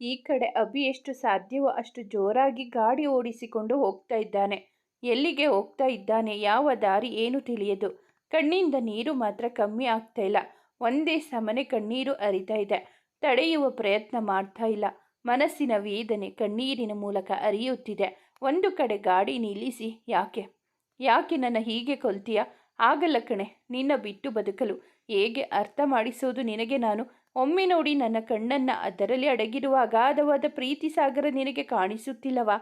ಈ ಕಡೆ ಅಭಿ ಎಷ್ಟು ಸಾಧ್ಯವೋ ಅಷ್ಟು ಜೋರಾಗಿ ಗಾಡಿ ಓಡಿಸಿಕೊಂಡು ಹೋಗ್ತಾ ಇದ್ದಾನೆ. ಎಲ್ಲಿಗೆ ಹೋಗ್ತಾ ಇದ್ದಾನೆ? ಯಾವ ದಾರಿ ಏನು ತಿಳಿಯದು? ಕಣ್ಣಿಂದ ನೀರು ಮಾತ್ರ ಕಮ್ಮಿ ಆಗ್ತಾ ಇಲ್ಲ. ಒಂದೇ ಸಮನೆ ಕಣ್ಣೀರು ಅರಿತಾ ಇದೆ. ತಡೆಯುವ ಪ್ರಯತ್ನ ಮಾಡ್ತಾ ಇಲ್ಲ. ಮನಸ್ಸಿನ ವೇದನೆ ಕಣ್ಣೀರಿನ ಮೂಲಕ ಅರಿಯುತ್ತಿದೆ ಒಂದು ಕಡೆ ಗಾಡಿ ನಿಲ್ಲಿಸಿ, ಯಾಕೆ? ಯಾಕೆ ನನ್ನ ಹೀಗೆ ಕೊಲ್ತೀಯ? ಆಗಲ್ಲ ಕಣೆ, ನಿನ್ನ ಬಿಟ್ಟು ಬದುಕಲು. ಹೇಗೆ ಅರ್ಥ ಮಾಡಿಸೋದು ನಿನಗೆ ನಾನು? ಒಮ್ಮೆ ನೋಡಿ ನನ್ನ ಕಣ್ಣನ್ನು ಅದರಲ್ಲಿ ಅಡಗಿರುವ ಅಗಾಧವಾದ ಪ್ರೀತಿ ಸಾಗರ ನಿನಗೆ ಕಾಣಿಸುತ್ತಿಲ್ಲವಾ?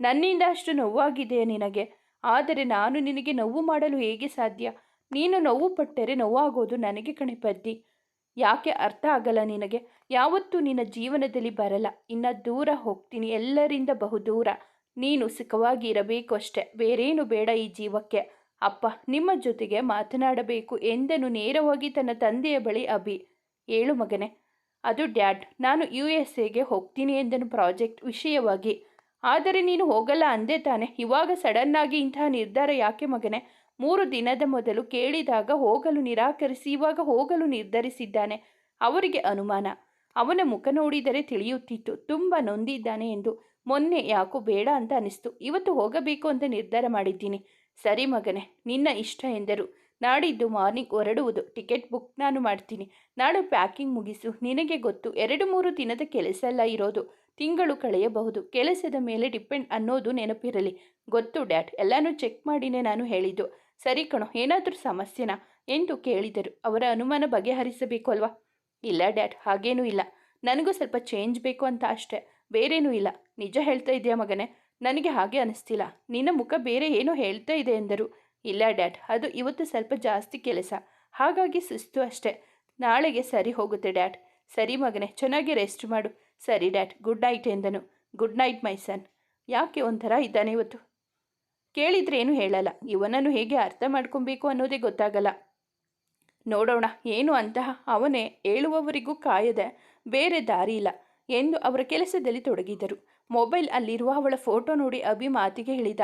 ನನ್ನಿಂದ ಅಷ್ಟು ನೋವಾಗಿದೆ ನಿನಗೆ? ಆದರೆ ನಾನು ನಿನಗೆ ನೋವು ಮಾಡಲು ಹೇಗೆ ಸಾಧ್ಯ? ನೀನು ನೋವು ಪಟ್ಟರೆ ನೋವಾಗೋದು ನನಗೆ ಕಣೆ ಪದ್ದಿ. ಯಾಕೆ ಅರ್ಥ ಆಗಲ್ಲ ನಿನಗೆ? ಯಾವತ್ತೂ ನಿನ್ನ ಜೀವನದಲ್ಲಿ ಬರಲ್ಲ. ಇನ್ನು ದೂರ ಹೋಗ್ತೀನಿ. ಎಲ್ಲರಿಂದ ಬಹುದೂರ. ನೀನು ಸುಖವಾಗಿ ಇರಬೇಕು ಅಷ್ಟೆ. ಬೇರೇನು ಬೇಡ ಈ ಜೀವಕ್ಕೆ. ಅಪ್ಪ, ನಿಮ್ಮ ಜೊತೆಗೆ ಮಾತನಾಡಬೇಕು ಎಂದನು ನೇರವಾಗಿ ತನ್ನ ತಂದೆಯ ಬಳಿ ಅಭಿ. ಏಳು ಮಗನೆ. ಅದು ಡ್ಯಾಡ್, ನಾನು ಯು ಎಸ್ ಎಗೆ ಹೋಗ್ತೀನಿ ಎಂದನು ಪ್ರಾಜೆಕ್ಟ್ ವಿಷಯವಾಗಿ. ಆದರೆ ನೀನು ಹೋಗಲ್ಲ ಅಂದೇ ತಾನೆ. ಇವಾಗ ಸಡನ್ನಾಗಿ ಇಂತಹ ನಿರ್ಧಾರ ಯಾಕೆ ಮಗನೆ? ಮೂರು ದಿನದ ಮೊದಲು ಕೇಳಿದಾಗ ಹೋಗಲು ನಿರಾಕರಿಸಿ, ಇವಾಗ ಹೋಗಲು ನಿರ್ಧರಿಸಿದ್ದಾನೆ. ಅವರಿಗೆ ಅನುಮಾನ. ಅವನ ಮುಖ ನೋಡಿದರೆ ತಿಳಿಯುತ್ತಿತ್ತು. ತುಂಬ ನೊಂದಿದ್ದಾನೆ ಎಂದು. ಮೊನ್ನೆ ಯಾಕೋ ಬೇಡ ಅಂತ ಅನಿಸ್ತು. ಇವತ್ತು ಹೋಗಬೇಕು ಅಂತ ನಿರ್ಧಾರ ಮಾಡಿದ್ದೀನಿ. ಸರಿ ಮಗನೆ, ನಿನ್ನ ಇಷ್ಟ ಎಂದರು. ನಾಡಿದ್ದು ಮಾರ್ನಿಂಗ್ ಹೊರಡುವುದು. ಟಿಕೆಟ್ ಬುಕ್ ನಾನು ಮಾಡ್ತೀನಿ. ನಾಳೆ ಪ್ಯಾಕಿಂಗ್ ಮುಗಿಸು. ನಿನಗೆ ಗೊತ್ತು, ಎರಡು ಮೂರು ದಿನದ ಕೆಲಸ ಎಲ್ಲ ಇರೋದು. ತಿಂಗಳು ಕಳೆಯಬಹುದು. ಕೆಲಸದ ಮೇಲೆ ಡಿಪೆಂಡ್ ಅನ್ನೋದು ನೆನಪಿರಲಿ. ಗೊತ್ತು ಡ್ಯಾಡ್, ಎಲ್ಲನೂ ಚೆಕ್ ಮಾಡಿನೇ ನಾನು ಹೇಳಿದ್ದು. ಸರಿ ಕಣೋ, ಏನಾದರೂ ಸಮಸ್ಯೆನಾ? ಎಂದು ಕೇಳಿದರು. ಅವರ ಅನುಮಾನ ಬಗೆಹರಿಸಬೇಕು ಅಲ್ವಾ? ಇಲ್ಲ ಡ್ಯಾಡ್, ಹಾಗೇನೂ ಇಲ್ಲ. ನನಗೂ ಸ್ವಲ್ಪ ಚೇಂಜ್ ಬೇಕು ಅಂತ ಅಷ್ಟೆ. ಬೇರೇನೂ ಇಲ್ಲ. ನಿಜ ಹೇಳ್ತಾ ಇದೆಯಾ ಮಗನೇ? ನನಗೆ ಹಾಗೆ ಅನಿಸ್ತಿಲ್ಲ. ನಿನ್ನ ಮುಖ ಬೇರೆ ಏನೋ ಹೇಳ್ತಾ ಇದೆ ಎಂದರು. ಇಲ್ಲ, ಡ್ಯಾಡ್. ಅದು ಇವತ್ತು ಸ್ವಲ್ಪ ಜಾಸ್ತಿ ಕೆಲಸ. ಹಾಗಾಗಿ ಸುಸ್ತು ಅಷ್ಟೇ. ನಾಳೆಗೆ ಸರಿ ಹೋಗುತ್ತೆ, ಡ್ಯಾಡ್. ಸರಿ ಮಗನೆ, ಚೆನ್ನಾಗಿ ರೆಸ್ಟ್ ಮಾಡು. ಸರಿ, ಡ್ಯಾಡ್. ಗುಡ್ ನೈಟ್ ಎಂದನು. Good night, my son. ಯಾಕೆ ಒಂಥರ ಇದ್ದಾನೆ ಇವತ್ತು? ಕೇಳಿದ್ರೆ ಏನು ಹೇಳಲ್ಲ. ಇವನನ್ನು ಹೇಗೆ ಅರ್ಥ ಮಾಡ್ಕೊಬೇಕು ಅನ್ನೋದೇ ಗೊತ್ತಾಗಲ್ಲ. ನೋಡೋಣ. ಏನು ಅಂತಹ? ಅವನೇ ಹೇಳುವವರಿಗೂ ಕಾಯದೆ ಬೇರೆ ದಾರಿ ಇಲ್ಲ ಎಂದು ಅವರ ಕೆಲಸದಲ್ಲಿ ತೊಡಗಿದರು. ಮೊಬೈಲ್ ಅಲ್ಲಿರುವ ಅವಳ ಫೋಟೋ ನೋಡಿ ಅಭಿ ಮಾತಿಗೆ ಹೇಳಿದ.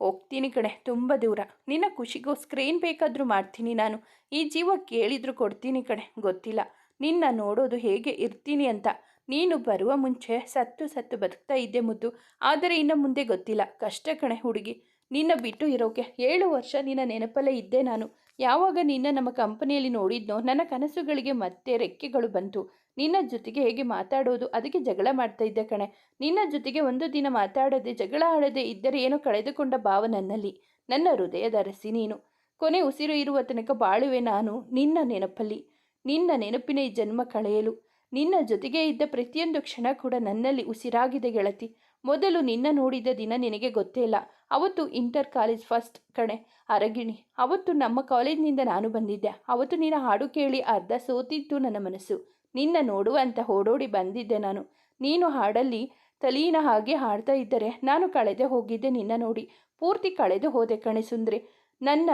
ಹೋಗ್ತೀನಿ ಕಣೆ, ತುಂಬ ದೂರ. ನಿನ್ನ ಖುಷಿಗೋಸ್ಕರ ಏನು ಬೇಕಾದರೂ ಮಾಡ್ತೀನಿ ನಾನು. ಈ ಜೀವ ಕೇಳಿದರೂ ಕೊಡ್ತೀನಿ ಕಣೆ, ಗೊತ್ತಿಲ್ಲ. ನಿನ್ನ ನೋಡೋದು ಹೇಗೆ ಇರ್ತೀನಿ ಅಂತ. ನೀನು ಬರುವ ಮುಂಚೆ ಸತ್ತು ಸತ್ತು ಬದುಕ್ತಾ ಇದ್ದೆ ಮುದ್ದು. ಆದರೆ ಇನ್ನು ಮುಂದೆ ಗೊತ್ತಿಲ್ಲ. ಕಷ್ಟ ಕಣೆ ಹುಡುಗಿ. ನಿನ್ನ ಬಿಟ್ಟು ಇರೋಕೆ ಏಳು ವರ್ಷ ನಿನ್ನ ನೆನಪಲ್ಲೇ ಇದ್ದೆ ನಾನು. ಯಾವಾಗ ನಿನ್ನ ನಮ್ಮ ಕಂಪನಿಯಲ್ಲಿ ನೋಡಿದ್ನೋ, ನನ್ನ ಕನಸುಗಳಿಗೆ ಮತ್ತೆ ರೆಕ್ಕೆಗಳು ಬಂತು. ನಿನ್ನ ಜೊತೆಗೆ ಹೇಗೆ ಮಾತಾಡೋದು? ಅದಕ್ಕೆ ಜಗಳ ಮಾಡ್ತಾ ಇದ್ದೆ ಕಣೆ. ನಿನ್ನ ಜೊತೆಗೆ ಒಂದು ದಿನ ಮಾತಾಡದೆ ಜಗಳ ಆಡದೆ ಇದ್ದರೆ ಏನೋ ಕಳೆದುಕೊಂಡ ಭಾವ ನನ್ನಲ್ಲಿ. ನನ್ನ ಹೃದಯದ ಅರಸಿ ನೀನು. ಕೊನೆ ಉಸಿರು ಇರುವ ತನಕ ಬಾಳುವೆ ನಾನು. ನಿನ್ನ ನೆನಪಲ್ಲಿ. ನಿನ್ನ ನೆನಪಿನ ಈ ಜನ್ಮ ಕಳೆಯಲು. ನಿನ್ನ ಜೊತೆಗೆ ಇದ್ದ ಪ್ರತಿಯೊಂದು ಕ್ಷಣ ಕೂಡ ನನ್ನಲ್ಲಿ ಉಸಿರಾಗಿದೆ ಗೆಳತಿ. ಮೊದಲು ನಿನ್ನ ನೋಡಿದ ದಿನ ನಿನಗೆ ಗೊತ್ತೇ ಇಲ್ಲ. ಅವತ್ತು ಇಂಟರ್ ಕಾಲೇಜ್ ಫಸ್ಟ್ ಕಣೆ. ಅರಗಿಣಿ, ಅವತ್ತು ನಮ್ಮ ಕಾಲೇಜ್ನಿಂದ ನಾನು ಬಂದಿದ್ದೆ. ಅವತ್ತು ನಿನ್ನ ಹಾಡು ಕೇಳಿ ಅರ್ಧ ಸೋತಿತ್ತು ನನ್ನ ಮನಸ್ಸು. ನಿನ್ನ ನೋಡುವಂತ ಓಡೋಡಿ ಬಂದಿದ್ದೆ ನಾನು. ನೀನು ಹಾಡಲ್ಲಿ ತಲೀನ ಹಾಗೆ ಹಾಡ್ತಾ ಇದ್ದರೆ ನಾನು ಕಳೆದೆ ಹೋಗಿದ್ದೆ ನಿನ್ನ ನೋಡಿ. ಪೂರ್ತಿ ಕಳೆದು ಹೋದೆ ಕಣೆ ಸುಂದ್ರಿ. ನನ್ನ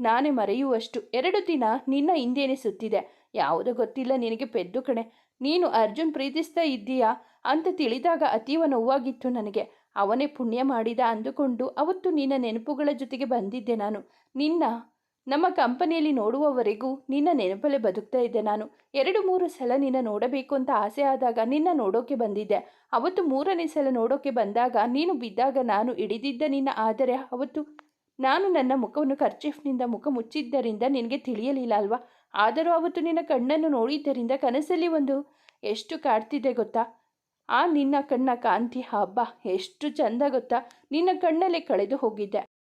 ನಾನೇ ಮರೆಯುವಷ್ಟು. ಎರಡು ದಿನ ನಿನ್ನ ಹಿಂದೇನೆ ಸುತ್ತಿದೆ. ಯಾವುದೋ ಗೊತ್ತಿಲ್ಲ ನಿನಗೆ ಪೆದ್ದು ಕಣೆ. ನೀನು ಅರ್ಜುನ್ ಪ್ರೀತಿಸ್ತಾ ಇದ್ದೀಯಾ? ಅಂತ ತಿಳಿದಾಗ ಅತೀವ ನೋವಾಗಿತ್ತು ನನಗೆ. ಅವನೇ ಪುಣ್ಯ ಮಾಡಿದ ಅಂದುಕೊಂಡು ಅವತ್ತು ನಿನ್ನ ನೆನಪುಗಳ ಜೊತೆಗೆ ಬಂದಿದ್ದೆ ನಾನು. ನಿನ್ನ ನಮ್ಮ ಕಂಪನಿಯಲ್ಲಿ ನೋಡುವವರೆಗೂ ನಿನ್ನ ನೆನಪಲ್ಲೇ ಬದುಕ್ತಾ ಇದ್ದೆ ನಾನು. ಎರಡು ಮೂರು ಸಲ ನಿನ್ನ ನೋಡಬೇಕು ಅಂತ ಆಸೆ ಆದಾಗ ನಿನ್ನ ನೋಡೋಕೆ ಬಂದಿದ್ದೆ. ಅವತ್ತು ಮೂರನೇ ಸಲ ನೋಡೋಕೆ ಬಂದಾಗ ನೀನು ಬಿದ್ದಾಗ ನಾನು ಹಿಡಿದಿದ್ದ ನಿನ್ನ ಆದರೆ ಅವತ್ತು ನಾನು ನನ್ನ ಮುಖವನ್ನು ಖರ್ಚಿಫ್ನಿಂದ ಮುಖ ಮುಚ್ಚಿದ್ದರಿಂದ ನಿನಗೆ ತಿಳಿಯಲಿಲ್ಲ ಅಲ್ವಾ? ಆದರೂ ಅವತ್ತು ನಿನ್ನ ಕಣ್ಣನ್ನು ನೋಡಿದ್ದರಿಂದ ಕನಸಲ್ಲಿ ಒಂದು ಎಷ್ಟು ಕಾಡ್ತಿದೆ ಗೊತ್ತಾ? ಆ ನಿನ್ನ ಕಣ್ಣ ಕಾಂತಿ, ಹಬ್ಬ, ಎಷ್ಟು ಚಂದ ಗೊತ್ತಾ? ನಿನ್ನ ಕಣ್ಣಲ್ಲೇ ಕಳೆದು ಹೋಗಿದ್ದೆ.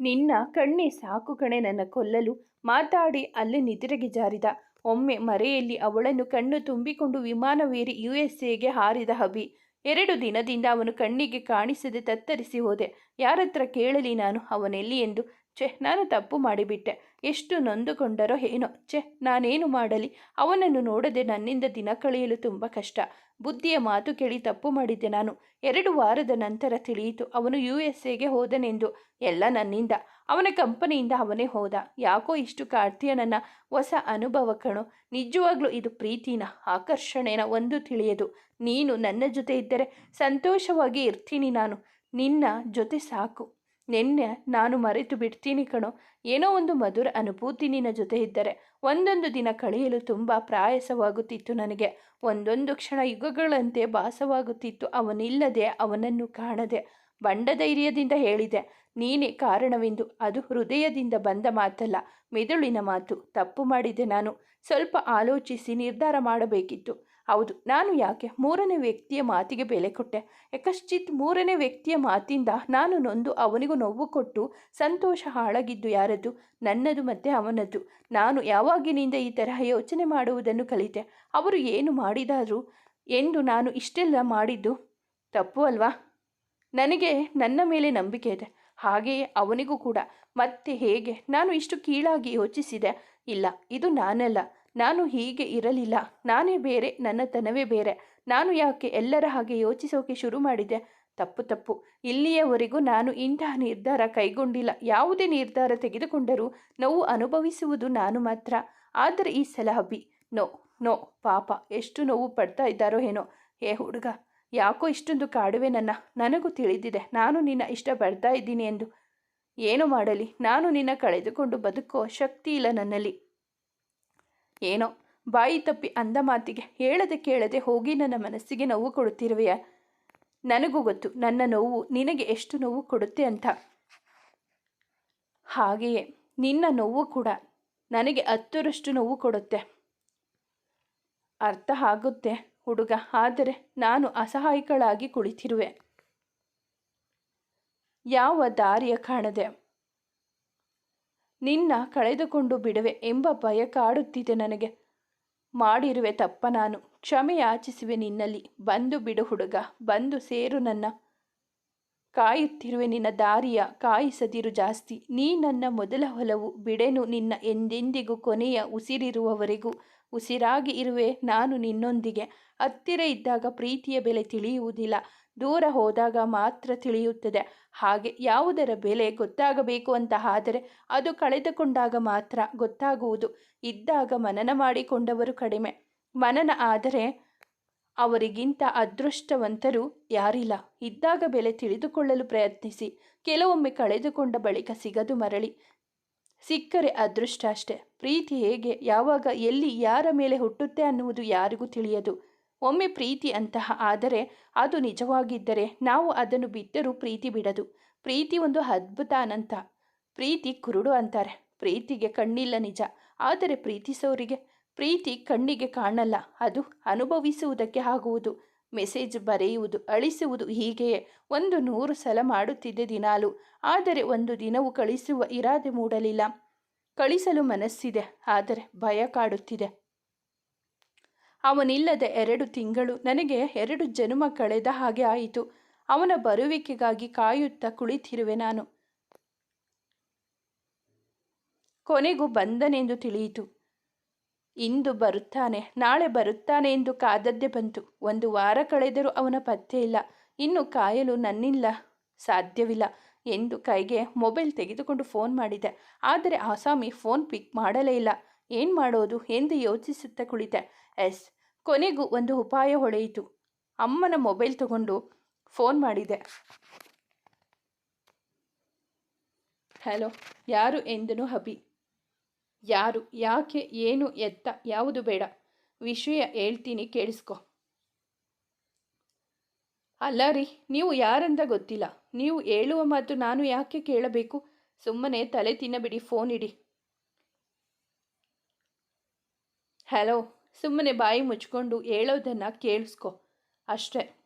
ನಿನ್ನ ಕಣ್ಣೇ ಸಾಕು ಕಣೆ ನನ್ನ ಕೊಲ್ಲಲು. ಮಾತಾಡಿ, ಅಲ್ಲಿ ನಿದ್ರೆಗೆ ಜಾರಿದ. ಒಮ್ಮೆ ಮರೆಯಲ್ಲಿ ಅವಳನ್ನು ಕಣ್ಣು ತುಂಬಿಕೊಂಡು ವಿಮಾನವೇರಿ ಯು ಎಸ್ ಎಗೆ ಹಾರಿದ ಹಬಿ. ಎರಡು ದಿನದಿಂದ ಅವನು ಕಣ್ಣಿಗೆ ಕಾಣಿಸದೆ ತತ್ತರಿಸಿ ಹೋದೆ. ಯಾರತ್ರ ಕೇಳಲಿ ನಾನು ಅವನೆಲ್ಲಿ ಎಂದು ಛೆ, ನಾನು ತಪ್ಪು ಮಾಡಿಬಿಟ್ಟೆ. ಎಷ್ಟು ನೊಂದುಕೊಂಡರೋ ಏನೋ. ಛೆ, ನಾನೇನು ಮಾಡಲಿ? ಅವನನ್ನು ನೋಡದೆ ನನ್ನಿಂದ ದಿನ ಕಳೆಯಲು ತುಂಬ ಕಷ್ಟ. ಬುದ್ಧಿಯ ಮಾತು ಕೇಳಿ ತಪ್ಪು ಮಾಡಿದ್ದೆ ನಾನು. ಎರಡು ವಾರದ ನಂತರ ತಿಳಿಯಿತು. ಅವನು ಯು ಎಸ್ ಎಗೆ ಹೋದನೆಂದು. ಎಲ್ಲ ನನ್ನಿಂದ. ಅವನ ಕಂಪನಿಯಿಂದ ಅವನೇ ಹೋದ. ಯಾಕೋ ಇಷ್ಟು ಕಾರ್ತಿಯ ನನ್ನ ಹೊಸ ಅನುಭವ ಕಣು. ನಿಜವಾಗ್ಲೂ ಇದು ಪ್ರೀತಿನ ಆಕರ್ಷಣೆನ ಒಂದು ತಿಳಿಯದು. ನೀನು ನನ್ನ ಜೊತೆ ಇದ್ದರೆ ಸಂತೋಷವಾಗಿ ಇರ್ತೀನಿ ನಾನು. ನಿನ್ನ ಜೊತೆ ಸಾಕು. ನಿನ್ನೆ ನಾನು ಮರೆತು ಬಿಡ್ತೀನಿ ಕಣೋ. ಏನೋ ಒಂದು ಮಧುರ ಅನುಭೂತಿ ನಿನ್ನ ಜೊತೆ ಇದ್ದರೆ ಒಂದೊಂದು ದಿನ ಕಳೆಯಲು ತುಂಬ ಪ್ರಾಯಸವಾಗುತ್ತಿತ್ತು ನನಗೆ. ಒಂದೊಂದು ಕ್ಷಣ ಯುಗಗಳಂತೆ ಭಾಸವಾಗುತ್ತಿತ್ತು. ಅವನಿಲ್ಲದೆ, ಅವನನ್ನು ಕಾಣದೆ, ಬಂಡ ಧೈರ್ಯದಿಂದ ಹೇಳಿದೆ, ನೀನೇ ಕಾರಣವೆಂದು. ಅದು ಹೃದಯದಿಂದ ಬಂದ ಮಾತಲ್ಲ, ಮೆದುಳಿನ ಮಾತು. ತಪ್ಪು ಮಾಡಿದೆ ನಾನು. ಸ್ವಲ್ಪ ಆಲೋಚಿಸಿ ನಿರ್ಧಾರ ಮಾಡಬೇಕಿತ್ತು. ಹೌದು, ನಾನು ಯಾಕೆ ಮೂರನೇ ವ್ಯಕ್ತಿಯ ಮಾತಿಗೆ ಬೆಲೆ ಕೊಟ್ಟೆ? ಯಕಶ್ಚಿತ್ ಮೂರನೇ ವ್ಯಕ್ತಿಯ ಮಾತಿಂದ ನಾನು ನೊಂದು ಅವನಿಗೂ ನೋವು ಕೊಟ್ಟು ಸಂತೋಷ ಹಾಳಾಗಿದ್ದು ಯಾರದ್ದು ನನ್ನದು ಮತ್ತು ಅವನದ್ದು. ನಾನು ಯಾವಾಗಿನಿಂದ ಈ ತರಹ ಯೋಚನೆ ಮಾಡುವುದನ್ನು ಕಲಿತೆ? ಅವರು ಏನು ಮಾಡಿದಾರು ಎಂದು ನಾನು ಇಷ್ಟೆಲ್ಲ ಮಾಡಿದ್ದು? ತಪ್ಪು ಅಲ್ವಾ? ನನಗೆ ನನ್ನ ಮೇಲೆ ನಂಬಿಕೆ ಇದೆ. ಹಾಗೆಯೇ ಅವನಿಗೂ ಕೂಡ. ಮತ್ತೆ ಹೇಗೆ? ನಾನು ಇಷ್ಟು ಕೀಳಾಗಿ ಯೋಚಿಸಿದೆ. ಇಲ್ಲ, ಇದು ನಾನಲ್ಲ. ನಾನು ಹೀಗೆ ಇರಲಿಲ್ಲ. ನಾನೇ ಬೇರೆ ನನ್ನ ತನವೇ ಬೇರೆ. ನಾನು ಯಾಕೆ ಎಲ್ಲರ ಹಾಗೆ ಯೋಚಿಸೋಕೆ ಶುರು ಮಾಡಿದೆ? ತಪ್ಪು ತಪ್ಪು. ಇಲ್ಲಿಯವರೆಗೂ ನಾನು ಇಂತಹ ನಿರ್ಧಾರ ಕೈಗೊಂಡಿಲ್ಲ. ಯಾವುದೇ ನಿರ್ಧಾರ ತೆಗೆದುಕೊಂಡರೂ ನೋವು ಅನುಭವಿಸುವುದು ನಾನು ಮಾತ್ರ. ಆದರೆ ಈ ಸಲ ಅಭಿ ನೋ ನೋ, ಪಾಪ. ಎಷ್ಟು ನೋವು ಪಡ್ತಾ ಇದ್ದಾರೋ ಏನೋ. ಏ ಹುಡುಗ, ಯಾಕೋ ಇಷ್ಟೊಂದು ಕಾಡುವೆ ನನ್ನ. ನನಗೂ ತಿಳಿದಿದೆ. ನಾನು ನಿನ್ನ ಇಷ್ಟ ಪಡ್ತಾ ಇದ್ದೀನಿ ಎಂದು. ಏನು ಮಾಡಲಿ? ನಾನು ನಿನ್ನ ಕಳೆದುಕೊಂಡು ಬದುಕೋ ಶಕ್ತಿ ಇಲ್ಲ ನನ್ನಲ್ಲಿ. ಏನೋ ಬಾಯಿ ತಪ್ಪಿ ಅಂದ ಮಾತಿಗೆ ಹೇಳದೆ ಕೇಳದೆ ಹೋಗಿ ನನ್ನ ಮನಸ್ಸಿಗೆ ನೋವು ಕೊಡುತ್ತಿರುವೆಯ? ನನಗೂ ಗೊತ್ತು, ನನ್ನ ನೋವು ನಿನಗೆ ಎಷ್ಟು ನೋವು ಕೊಡುತ್ತೆ ಅಂತ. ಹಾಗೆಯೇ, ನಿನ್ನ ನೋವು ಕೂಡ ನನಗೆ ಹತ್ತರಷ್ಟು ನೋವು ಕೊಡುತ್ತೆ. ಅರ್ಥ ಆಗುತ್ತೆ ಹುಡುಗ, ಆದರೆ ನಾನು ಅಸಹಾಯಕಳಾಗಿ ಕುಳಿತಿರುವೆ. ಯಾವ ದಾರಿಯ ಕಾಣದೆ ನಿನ್ನ ಕಳೆದುಕೊಂಡು ಬಿಡುವೆ ಎಂಬ ಭಯ ಕಾಡುತ್ತಿದೆ ನನಗೆ. ಮಾಡಿರುವೆ ತಪ್ಪ ನಾನು. ಕ್ಷಮೆ ಯಾಚಿಸುವೆ ನಿನ್ನಲ್ಲಿ. ಬಂದು ಬಿಡು ಹುಡುಗ, ಬಂದು ಸೇರು ನನ್ನ. ಕಾಯುತ್ತಿರುವೆ ನಿನ್ನ ದಾರಿಯ, ಕಾಯಿಸದಿರು ಜಾಸ್ತಿ. ನೀ ನನ್ನ ಮೊದಲ ಹೊಲವು, ಬಿಡೆನು ನಿನ್ನ ಎಂದೆಂದಿಗೂ ಕೊನೆಯ ಉಸಿರಿರುವವರೆಗೂ. ಉಸಿರಾಗಿ ಇರುವೆ ನಾನು ನಿನ್ನೊಂದಿಗೆ. ಹತ್ತಿರ ಇದ್ದಾಗ ಪ್ರೀತಿಯ ಬೆಲೆ ತಿಳಿಯುವುದಿಲ್ಲ. ದೂರ ಹೋದಾಗ ಮಾತ್ರ ತಿಳಿಯುತ್ತದೆ. ಹಾಗೆ ಯಾವುದರ ಬೆಲೆ ಗೊತ್ತಾಗಬೇಕು ಅಂತ ಆದರೆ ಅದು ಕಳೆದುಕೊಂಡಾಗ ಮಾತ್ರ ಗೊತ್ತಾಗುವುದು. ಇದ್ದಾಗ ಮನನ ಮಾಡಿಕೊಂಡವರು ಕಡಿಮೆ. ಮನನ ಆದರೆ ಅವರಿಗಿಂತ ಅದೃಷ್ಟವಂತರು ಯಾರಿಲ್ಲ. ಇದ್ದಾಗ ಬೆಲೆ ತಿಳಿದುಕೊಳ್ಳಲು ಪ್ರಯತ್ನಿಸಿ. ಕೆಲವೊಮ್ಮೆ ಕಳೆದುಕೊಂಡ ಬಳಿಕ ಸಿಗದು ಮರಳಿ. ಸಿಕ್ಕರೆ ಅದೃಷ್ಟ ಅಷ್ಟೆ. ಪ್ರೀತಿ ಹೇಗೆ? ಯಾವಾಗ, ಎಲ್ಲಿ, ಯಾರ ಮೇಲೆ ಹುಟ್ಟುತ್ತೆ ಅನ್ನುವುದು ಯಾರಿಗೂ ತಿಳಿಯದು. ಒಮ್ಮೆ ಪ್ರೀತಿ ಅಂತಹ ಆದರೆ ಅದು ನಿಜವಾಗಿದ್ದರೆ ನಾವು ಅದನ್ನು ಬಿಟ್ಟರೂ ಪ್ರೀತಿ ಬಿಡದು. ಪ್ರೀತಿ ಒಂದು ಅದ್ಭುತ ಅನಂತ. ಪ್ರೀತಿ ಕುರುಡು ಅಂತಾರೆ. ಪ್ರೀತಿಗೆ ಕಣ್ಣಿಲ್ಲ ನಿಜ. ಆದರೆ ಪ್ರೀತಿಸೋರಿಗೆ ಪ್ರೀತಿ ಕಣ್ಣಿಗೆ ಕಾಣಲ್ಲ. ಅದು ಅನುಭವಿಸುವುದಕ್ಕೆ ಆಗುವುದು. ಮೆಸೇಜ್ ಬರೆಯುವುದು, ಅಳಿಸುವುದು ಹೀಗೆಯೇ. ಒಂದು ನೂರು ಸಲ ಮಾಡುತ್ತಿದ್ದೆ ದಿನಾಲು. ಆದರೆ ಒಂದು ದಿನವೂ ಕಳಿಸುವ ಇರಾದೆ ಮೂಡಲಿಲ್ಲ. ಕಳಿಸಲು ಮನಸ್ಸಿದೆ. ಆದರೆ ಭಯ ಕಾಡುತ್ತಿದೆ. ಅವನಿಲ್ಲದ ಎರಡು ತಿಂಗಳು, ನನಗೆ ಎರಡು ಜನ್ಮ ಕಳೆದ ಹಾಗೆ ಆಯಿತು. ಅವನ ಬರುವಿಕೆಗಾಗಿ ಕಾಯುತ್ತಾ ಕುಳಿತಿರುವೆ ನಾನು. ಕೊನೆಗೂ ಬಂದನೆಂದು ತಿಳಿಯಿತು. ಇಂದು ಬರುತ್ತಾನೆ, ನಾಳೆ ಬರುತ್ತಾನೆ ಎಂದು ಕಾದದ್ದೇ ಬಂತು. ಒಂದು ವಾರ ಕಳೆದರೂ ಅವನ ಪತ್ತೆ ಇಲ್ಲ. ಇನ್ನು ಕಾಯಲು ನನ್ನಿಲ್ಲ, ಸಾಧ್ಯವಿಲ್ಲ ಎಂದು ಕೈಗೆ ಮೊಬೈಲ್ ತೆಗೆದುಕೊಂಡು ಫೋನ್ ಮಾಡಿದೆ. ಆದರೆ ಆಸಾಮಿ ಫೋನ್ ಪಿಕ್ ಮಾಡಲೇ ಇಲ್ಲ. ಏನು ಮಾಡೋದು ಎಂದು ಯೋಚಿಸುತ್ತಾ ಕುಳಿತೆ. ಎಸ್ ಕೊನೆಗೂ ಒಂದು ಉಪಾಯ ಹೊಳೆಯಿತು. ಅಮ್ಮನ ಮೊಬೈಲ್ ತಗೊಂಡು ಫೋನ್ ಮಾಡಿದೆ. ಹಲೋ, ಯಾರು ಎಂದನು ಹಬಿ. ಯಾರು, ಯಾಕೆ, ಏನು, ಎತ್ತ, ಯಾವುದು ಬೇಡ. ವಿಷಯ ಹೇಳ್ತೀನಿ, ಕೇಳಿಸ್ಕೊ. ಅಲ್ಲ ರೀ, ನೀವು ಯಾರಂತ ಗೊತ್ತಿಲ್ಲ. ನೀವು ಹೇಳುವ ಮಾತು ನಾನು ಯಾಕೆ ಕೇಳಬೇಕು? ಸುಮ್ಮನೆ ತಲೆ ತಿನ್ನಬಿಡಿ, ಫೋನ್ ಇಡಿ. ಹಲೋ ಸುಮ್ಮನೆ ಬಾಯಿ ಮುಚ್ಕೊಂಡು ಹೇಳೋದನ್ನು ಕೇಳಿಸ್ಕೊ. ಅಷ್ಟೇ.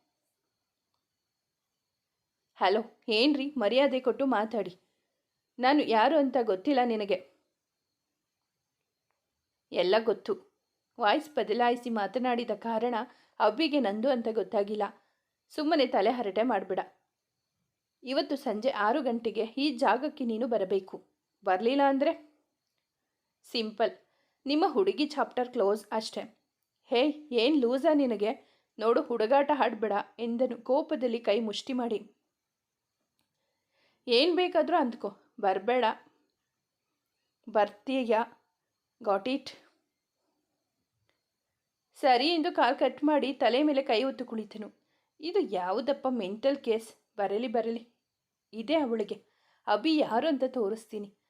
ಹಲೋ, ಏನ್ರಿ? ಮರ್ಯಾದೆ ಕೊಟ್ಟು ಮಾತಾಡಿ. ನಾನು ಯಾರು ಅಂತ ಗೊತ್ತಿಲ್ಲ ನಿನಗೆ. ಎಲ್ಲ ಗೊತ್ತು. ವಾಯ್ಸ್ ಬದಲಾಯಿಸಿ ಮಾತನಾಡಿದ ಕಾರಣ ಅವ್ವಿಗೆ ನಂದು ಅಂತ ಗೊತ್ತಾಗಿಲ್ಲ. ಸುಮ್ಮನೆ ತಲೆ ಹರಟೆ ಮಾಡಬೇಡ. ಇವತ್ತು ಸಂಜೆ ಆರು ಗಂಟೆಗೆ ಈ ಜಾಗಕ್ಕೆ ನೀನು ಬರಬೇಕು. ಬರಲಿಲ್ಲ ಅಂದರೆ? ಸಿಂಪಲ್. ನಿಮ್ಮ ಹುಡುಗಿ ಚಾಪ್ಟರ್ ಕ್ಲೋಸ್ ಅಷ್ಟೆ. ಹೇ, ಏನು ಲೂಸಾ ನಿನಗೆ? ನೋಡು, ಹುಡುಗಾಟ ಹಾಡಬೇಡ ಎಂದನು. ಕೋಪದಲ್ಲಿ ಕೈ ಮುಷ್ಟಿ ಮಾಡಿ. ಏನು ಬೇಕಾದರೂ ಅಂದ್ಕೋ. ಬರಬೇಡ. ಬರ್ತೀಯ? ಗಾಟ್ ಇಟ್ ಸರಿ ಎಂದು ಕಾಲ್ ಕಟ್ ಮಾಡಿ ತಲೆ ಮೇಲೆ ಕೈ ಹೊತ್ತು ಕುಳಿತನು. ಇದು ಯಾವುದಪ್ಪ ಮೆಂಟಲ್ ಕೇಸ್ ಬರಲಿ ಬರಲಿ. ಇದೆ ಅವಳಿಗೆ. ಅಭಿ ಯಾರು ಅಂತ ತೋರಿಸ್ತೀನಿ.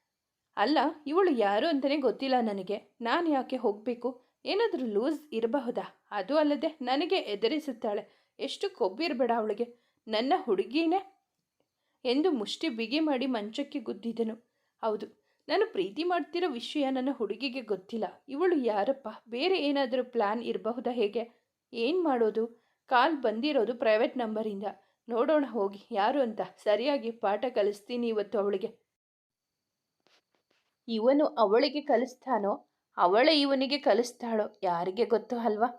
ಅಲ್ಲ, ಇವಳು ಯಾರು ಅಂತಲೇ ಗೊತ್ತಿಲ್ಲ ನನಗೆ. ನಾನು ಯಾಕೆ ಹೋಗಬೇಕು? ಏನಾದರೂ ಲೂಸ್ ಇರಬಹುದಾ? ಅದು ಅಲ್ಲದೆ ನನಗೆ ಎದುರಿಸುತ್ತಾಳೆ. ಎಷ್ಟು ಕೊಬ್ಬಿರಬೇಡ ಅವಳಿಗೆ. ನನ್ನ ಹುಡುಗಿನೇ ಎಂದು ಮುಷ್ಟಿ ಬಿಗಿ ಮಾಡಿ ಮಂಚಕ್ಕೆ ಗುದ್ದಿದನು. ಹೌದು, ನಾನು ಪ್ರೀತಿ ಮಾಡ್ತಿರೋ ವಿಷಯ ನನ್ನ ಹುಡುಗಿಗೆ ಗೊತ್ತಿಲ್ಲ. ಇವಳು ಯಾರಪ್ಪ? ಬೇರೆ ಏನಾದರೂ ಪ್ಲ್ಯಾನ್ ಇರಬಹುದಾ ಹೇಗೆ? ಏನು ಮಾಡೋದು? ಕಾಲ್ ಬಂದಿರೋದು ಪ್ರೈವೇಟ್ ನಂಬರಿಂದ. ನೋಡೋಣ ಹೋಗಿ, ಯಾರು ಅಂತ. ಸರಿಯಾಗಿ ಪಾಠ ಕಲಿಸ್ತೀನಿ ಇವತ್ತು ಅವಳಿಗೆ. ಇವನು ಅವಳಿಗೆ ಕಲಿಸ್ತಾನೋ, ಅವಳೆ ಇವನಿಗೆ ಕಲಿಸ್ತಾಳೋ, ಯಾರಿಗೆ ಗೊತ್ತು ಅಲ್ವಾ?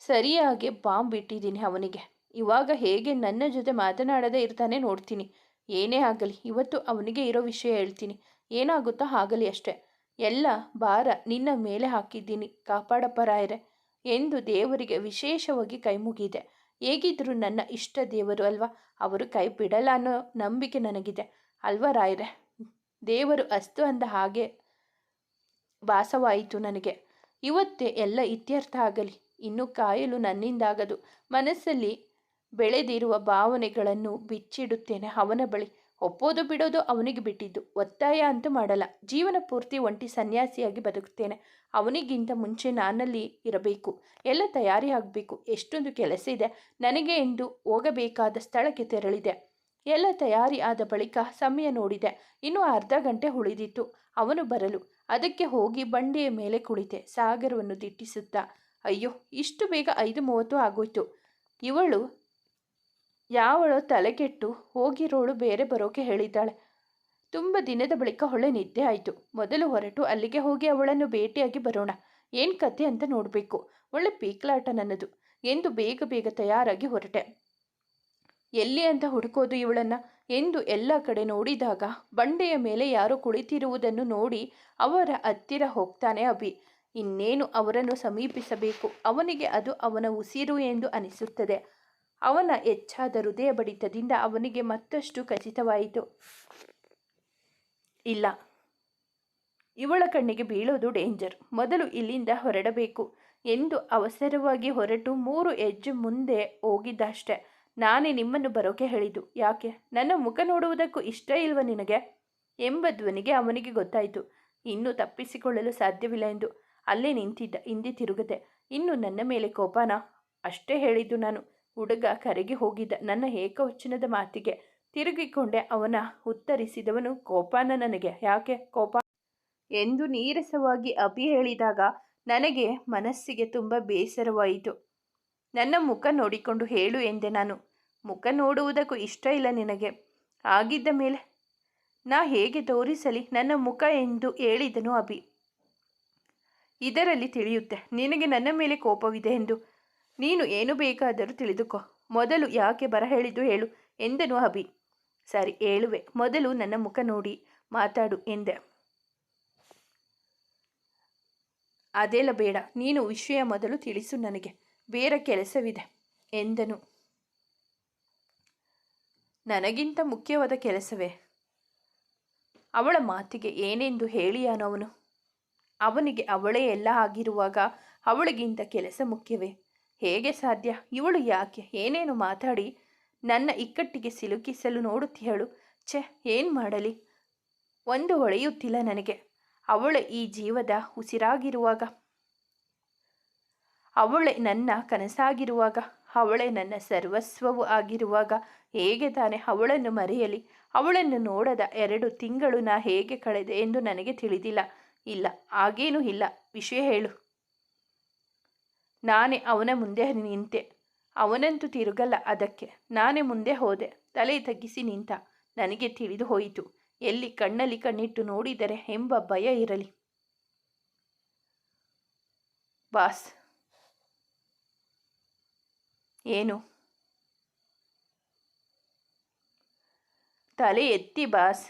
ಸರಿಯಾಗಿ ಬಾಂಬ್ ಬಿಟ್ಟಿದ್ದೀನಿ ಅವನಿಗೆ. ಇವಾಗ ಹೇಗೆ ನನ್ನ ಜೊತೆ ಮಾತನಾಡದೇ ಇರ್ತಾನೆ ನೋಡ್ತೀನಿ. ಏನೇ ಆಗಲಿ, ಇವತ್ತು ಅವನಿಗೆ ಇರೋ ವಿಷಯ ಹೇಳ್ತೀನಿ. ಏನಾಗುತ್ತೋ ಆಗಲಿ ಅಷ್ಟೆ. ಎಲ್ಲ ಭಾರ ನಿನ್ನ ಮೇಲೆ ಹಾಕಿದ್ದೀನಿ. ಕಾಪಾಡಪ್ಪ ರಾಯರೆ ಎಂದು ದೇವರಿಗೆ ವಿಶೇಷವಾಗಿ ಕೈ ಮುಗಿದೆ ಹೇಗಿದ್ದರೂ ನನ್ನ ಇಷ್ಟ ದೇವರು ಅಲ್ವಾ? ಅವರು ಕೈ ಬಿಡಲ್ಲ ಅನ್ನೋ ನಂಬಿಕೆ ನನಗಿದೆ. ಅಲ್ವಾ ರಾಯರೆ ದೇವರು ಅಸ್ತು ಅಂದ ಹಾಗೆ ಭಾಸವಾಯಿತು ನನಗೆ. ಇವತ್ತೇ ಎಲ್ಲ ಇತ್ಯರ್ಥ ಆಗಲಿ. ಇನ್ನು ಕಾಯಲು ನನ್ನಿಂದಾಗದು. ಮನಸ್ಸಲ್ಲಿ ಬೆಳೆದಿರುವ ಭಾವನೆಗಳನ್ನು ಬಿಚ್ಚಿಡುತ್ತೇನೆ ಅವನ ಬಳಿ. ಒಪ್ಪೋದು ಬಿಡೋದು ಅವನಿಗೆ ಬಿಟ್ಟಿದ್ದು. ಒತ್ತಾಯ ಅಂತೂ ಮಾಡಲ್ಲ. ಜೀವನ ಪೂರ್ತಿ ಒಂಟಿ ಸನ್ಯಾಸಿಯಾಗಿ ಬದುಕುತ್ತೇನೆ. ಅವನಿಗಿಂತ ಮುಂಚೆ ನಾನಲ್ಲಿ ಇರಬೇಕು. ಎಲ್ಲ ತಯಾರಿ ಆಗಬೇಕು. ಎಷ್ಟೊಂದು ಕೆಲಸ ಇದೆ. ನನಗೆ ಎಂದು ಹೋಗಬೇಕಾದ ಸ್ಥಳಕ್ಕೆ ತೆರಳಿದೆ. ಎಲ್ಲ ತಯಾರಿ ಆದ ಬಳಿಕ ಸಮಯ ನೋಡಿದೆ. ಇನ್ನು ಅರ್ಧ ಗಂಟೆ ಉಳಿದಿತ್ತು. ಅವನು ಬರಲು. ಅದಕ್ಕೆ ಹೋಗಿ ಬಂಡೆಯ ಮೇಲೆ ಕುಳಿತೆ. ಸಾಗರವನ್ನು ದಿಟ್ಟಿಸುತ್ತಾ, ಅಯ್ಯೋ, ಇಷ್ಟು ಬೇಗ ಐದು ಮೂವತ್ತು ಆಗೋಯ್ತು. ಇವಳು ಯಾವಳೋ ತಲೆಗೆಟ್ಟು ಹೋಗಿರೋಳು ಬೇರೆ ಬರೋಕೆ ಹೇಳಿದ್ದಾಳೆ. ತುಂಬ ದಿನದ ಬಳಿಕ ಹೊಳೆ ನಿದ್ದೆ ಆಯಿತು. ಮೊದಲು ಹೊರಟು, ಅಲ್ಲಿಗೆ ಹೋಗಿ ಅವಳನ್ನು ಭೇಟಿಯಾಗಿ ಬರೋಣ. ಏನು ಕತೆ ಅಂತ ನೋಡಬೇಕು. ಒಳ್ಳೆ ಪೀಕ್ಲಾಟ ನನ್ನದು ಎಂದು ಬೇಗ ಬೇಗ ತಯಾರಾಗಿ ಹೊರಟೆ. ಎಲ್ಲಿ ಅಂತ ಹುಡುಕೋದು ಇವಳನ್ನ? ಎಂದು ಎಲ್ಲ ಕಡೆ ನೋಡಿದಾಗ ಬಂಡೆಯ ಮೇಲೆ ಯಾರೋ ಕುಳಿತಿರುವುದನ್ನು ನೋಡಿ ಅವರ ಹತ್ತಿರ ಹೋಗ್ತಾನೆ ಅಭಿ. ಇನ್ನೇನು ಅವರನ್ನು ಸಮೀಪಿಸಬೇಕು? ಅವನಿಗೆ ಅದು ಅವನ ಉಸಿರು ಎಂದು ಅನಿಸುತ್ತದೆ. ಅವನ ಹೆಚ್ಚಾದ ಹೃದಯ ಬಡಿತದಿಂದ ಅವನಿಗೆ ಮತ್ತಷ್ಟು ಖಚಿತವಾಯಿತು. ಇಲ್ಲ, ಇವಳ ಕಣ್ಣಿಗೆ ಬೀಳೋದು ಡೇಂಜರ್. ಮೊದಲು ಇಲ್ಲಿಂದ ಹೊರಡಬೇಕು ಎಂದು ಅವಸರವಾಗಿ ಹೊರಟು ಮೂರು ಹೆಜ್ಜೆ ಮುಂದೆ ಹೋಗಿದ್ದಷ್ಟೆ. ನಾನೇ ನಿಮ್ಮನ್ನು ಬರೋಕೆ ಹೇಳಿದ್ದು. ಯಾಕೆ? ನನ್ನ ಮುಖ ನೋಡುವುದಕ್ಕೂ ಇಷ್ಟ ಇಲ್ವ ನಿನಗೆ? ಎಂಬ ಧ್ವನಿಗೆ ಅವನಿಗೆ ಗೊತ್ತಾಯಿತು. ಇನ್ನೂ ತಪ್ಪಿಸಿಕೊಳ್ಳಲು ಸಾಧ್ಯವಿಲ್ಲ ಎಂದು. ಅಲ್ಲೇ ನಿಂತಿದ್ದ, ಹಿಂದೆ ತಿರುಗದೆ. ಇನ್ನು ನನ್ನ ಮೇಲೆ ಕೋಪಾನ? ಅಷ್ಟೇ ಹೇಳಿದ್ದು ನಾನು. ಹುಡುಗ ಕರೆಗೆ ಹೋಗಿದ್ದ ನನ್ನ ಏಕವಚನದ ಮಾತಿಗೆ ತಿರುಗಿಕೊಂಡೆ. ಅವನ ಉತ್ತರಿಸಿದವನು ಕೋಪಾನ ನನಗೆ. ಯಾಕೆ? ಕೋಪ? ಎಂದು ನೀರಸವಾಗಿ ಅಭಿ ಹೇಳಿದಾಗ ನನಗೆ ಮನಸ್ಸಿಗೆ ತುಂಬ ಬೇಸರವಾಯಿತು. ನನ್ನ ಮುಖ ನೋಡಿಕೊಂಡು ಹೇಳು ಎಂದೆ ನಾನು. ಮುಖ ನೋಡುವುದಕ್ಕೂ ಇಷ್ಟ ಇಲ್ಲ ನಿನಗೆ. ಆಗಿದ್ದ ಮೇಲೆ ನಾ ಹೇಗೆ ತೋರಿಸಲಿ ನನ್ನ ಮುಖ ಎಂದು ಹೇಳಿದನು ಅಭಿ. ಇದರಲ್ಲಿ ತಿಳಿಯುತ್ತೆ, ನಿನಗೆ ನನ್ನ ಮೇಲೆ ಕೋಪವಿದೆ ಎಂದು. ನೀನು ಏನು ಬೇಕಾದರೂ ತಿಳಿದುಕೋ. ಮೊದಲು ಯಾಕೆ ಬರ ಹೇಳಿದ್ದು ಹೇಳು ಎಂದನು ಅಭಿ. ಸರಿ, ಹೇಳುವೆ. ಮೊದಲು ನನ್ನ ಮುಖ ನೋಡಿ, ಮಾತಾಡು ಎಂದೆ. ಅದೆಲ್ಲ ಬೇಡ, ನೀನು ವಿಷಯ ಮೊದಲು ತಿಳಿಸು ನನಗೆ. ಬೇರೆ ಕೆಲಸವಿದೆ ಎಂದನು. ನನಗಿಂತ ಮುಖ್ಯವಾದ ಕೆಲಸವೇ? ಅವಳ ಮಾತಿಗೆ ಏನೆಂದು ಹೇಳಿಯಾನವನು ಅವನು. ಅವನಿಗೆ ಅವಳೇ ಎಲ್ಲ ಆಗಿರುವಾಗ ಅವಳಿಗಿಂತ ಕೆಲಸ ಮುಖ್ಯವೇ? ಹೇಗೆ ಸಾಧ್ಯ? ಇವಳು ಯಾಕೆ? ಏನೇನು ಮಾತಾಡಿ? ನನ್ನ ಇಕ್ಕಟ್ಟಿಗೆ ಸಿಲುಕಿಸಲು ನೋಡುತ್ತಿಯಳು. ಛೆ, ಏನು ಮಾಡಲಿ? ಒಂದು ಹೊಳೆಯುತ್ತಿಲ್ಲ ನನಗೆ. ಅವಳ ಈ ಜೀವದ ಉಸಿರಾಗಿರುವಾಗ. ಅವಳೆ ನನ್ನ ಕನಸಾಗಿರುವಾಗ. ಅವಳೇ ನನ್ನ ಸರ್ವಸ್ವವು ಆಗಿರುವಾಗ ಹೇಗೆ ತಾನೆ ಅವಳನ್ನು ಮರೆಯಲಿ? ಅವಳನ್ನು ನೋಡದ ಎರಡು ತಿಂಗಳು ನಾ ಹೇಗೆ ಕಳೆದೆ ಎಂದು ನನಗೆ ತಿಳಿದಿಲ್ಲ. ಇಲ್ಲ, ಹಾಗೇನೂ ಇಲ್ಲ. ವಿಷಯ ಹೇಳು. ನಾನೇ ಅವನ ಮುಂದೆ ನಿಂತೆ. ಅವನಂತೂ ತಿರುಗಲ್ಲ ಅದಕ್ಕೆ. ನಾನೇ ಮುಂದೆ ಹೋದೆ. ತಲೆ ತಗ್ಗಿಸಿ ನಿಂತ. ನನಗೆ ತಿಳಿದು ಹೋಯಿತು. ಎಲ್ಲಿ ಕಣ್ಣಲ್ಲಿ ಕಣ್ಣಿಟ್ಟು ನೋಡಿದರೆ ಎಂಬ ಭಯ ಇರಲಿ. ಬಾಸ್ ಏನು? ತಲೆ ಎತ್ತಿ ಬಾಸ್.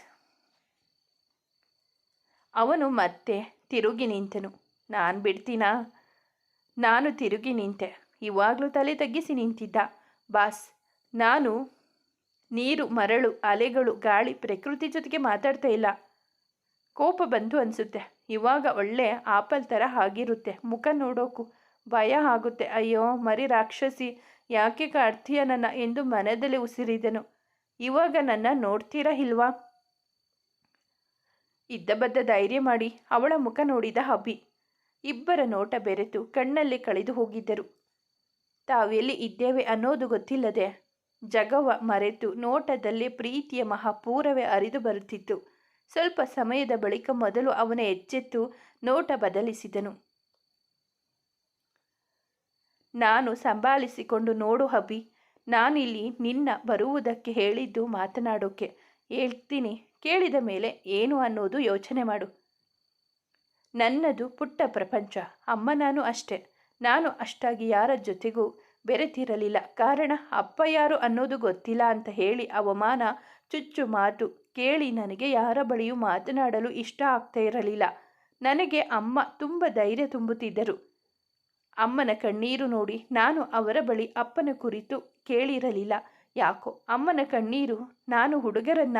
ಅವನು ಮತ್ತೆ ತಿರುಗಿ ನಿಂತನು. ನಾನು ಬಿಡ್ತೀನಾ? ನಾನು ತಿರುಗಿ ನಿಂತೆ. ಇವಾಗಲೂ ತಲೆ ತಗ್ಗಿಸಿ ನಿಂತಿದ್ದ. ಬಾಸ್, ನಾನು ನೀರು, ಮರಳು, ಅಲೆಗಳು, ಗಾಳಿ, ಪ್ರಕೃತಿ ಜೊತೆಗೆ ಮಾತಾಡ್ತಾ ಇಲ್ಲ. ಕೋಪ ಬಂತು ಅನಿಸುತ್ತೆ. ಇವಾಗ ಒಳ್ಳೆ ಆಪಲ್ ಥರ ಆಗಿರುತ್ತೆ. ಮುಖ ನೋಡೋಕು ಭಯ ಆಗುತ್ತೆ. ಅಯ್ಯೋ, ಮರಿ ರಾಕ್ಷಸಿ. ಯಾಕೆ ಕಾಡ್ತೀಯ ನನ್ನ ಎಂದು ಮನದಲ್ಲಿ ಉಸಿರಿದನು. ಇವಾಗ ನನ್ನ ನೋಡ್ತೀರಾ ಇಲ್ವಾ? ಇದ್ದ ಬದ್ದ ಧೈರ್ಯ ಮಾಡಿ ಅವಳ ಮುಖ ನೋಡಿದ ಅಭಿ. ಇಬ್ಬರ ನೋಟ ಬೆರೆತು ಕಣ್ಣಲ್ಲಿ ಕಳೆದು ಹೋಗಿದ್ದರು. ತಾವೆಲ್ಲಿ ಇದ್ದೇವೆ ಅನ್ನೋದು ಗೊತ್ತಿಲ್ಲದೆ ಜಗವ ಮರೆತು ನೋಟದಲ್ಲಿ ಪ್ರೀತಿಯ ಮಹಾಪೂರವೇ ಅರಿದು ಬರುತ್ತಿತ್ತು. ಸ್ವಲ್ಪ ಸಮಯದ ಬಳಿಕ ಮೊದಲು ಅವನ ಎಚ್ಚೆತ್ತು ನೋಟ ಬದಲಿಸಿದನು. ನಾನು ಸಂಭಾಳಿಸಿಕೊಂಡು ನೋಡು ಹಬಿ, ನಾನಿಲ್ಲಿ ನಿನ್ನ ಬರುವುದಕ್ಕೆ ಹೇಳಿದ್ದು ಮಾತನಾಡೋಕೆ. ಹೇಳ್ತೀನಿ, ಕೇಳಿದ ಮೇಲೆ ಏನು ಅನ್ನೋದು ಯೋಚನೆ ಮಾಡು. ನನ್ನದು ಪುಟ್ಟ ಪ್ರಪಂಚ, ಅಮ್ಮ ನಾನು ಅಷ್ಟೆ. ನಾನು ಅಷ್ಟಾಗಿ ಯಾರ ಜೊತೆಗೂ ಬೆರೆತಿರಲಿಲ್ಲ. ಕಾರಣ, ಅಪ್ಪ ಯಾರು ಅನ್ನೋದು ಗೊತ್ತಿಲ್ಲ ಅಂತ ಹೇಳಿ ಅವಮಾನ, ಚುಚ್ಚು ಮಾತು ಕೇಳಿ ನನಗೆ ಯಾರ ಬಳಿಯೂ ಮಾತನಾಡಲು ಇಷ್ಟ ಆಗ್ತಾ ಇರಲಿಲ್ಲ. ನನಗೆ ಅಮ್ಮ ತುಂಬ ಧೈರ್ಯ ತುಂಬುತ್ತಿದ್ದರು. ಅಮ್ಮನ ಕಣ್ಣೀರು ನೋಡಿ ನಾನು ಅವರ ಬಳಿ ಅಪ್ಪನ ಕುರಿತು ಕೇಳಿರಲಿಲ್ಲ. ಯಾಕೋ ಅಮ್ಮನ ಕಣ್ಣೀರು ನಾನು ಹುಡುಗರನ್ನ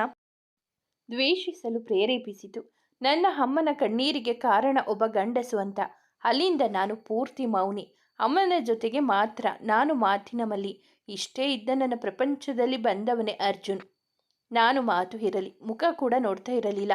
ದ್ವೇಷಿಸಲು ಪ್ರೇರೇಪಿಸಿತು. ನನ್ನ ಅಮ್ಮನ ಕಣ್ಣೀರಿಗೆ ಕಾರಣ ಒಬ್ಬ ಗಂಡಸು ಅಂತ ಅಲ್ಲಿಂದ ನಾನು ಪೂರ್ತಿ ಮೌನಿ. ಅಮ್ಮನ ಜೊತೆಗೆ ಮಾತ್ರ ನಾನು ಮಾತಿನ ಮಲ್ಲಿ. ಇಷ್ಟೇ ಇದ್ದ ನನ್ನ ಪ್ರಪಂಚದಲ್ಲಿ ಬಂದವನೇ ಅರ್ಜುನ್. ನಾನು ಮಾತು ಇರಲಿ, ಮುಖ ಕೂಡ ನೋಡ್ತಾ ಇರಲಿಲ್ಲ.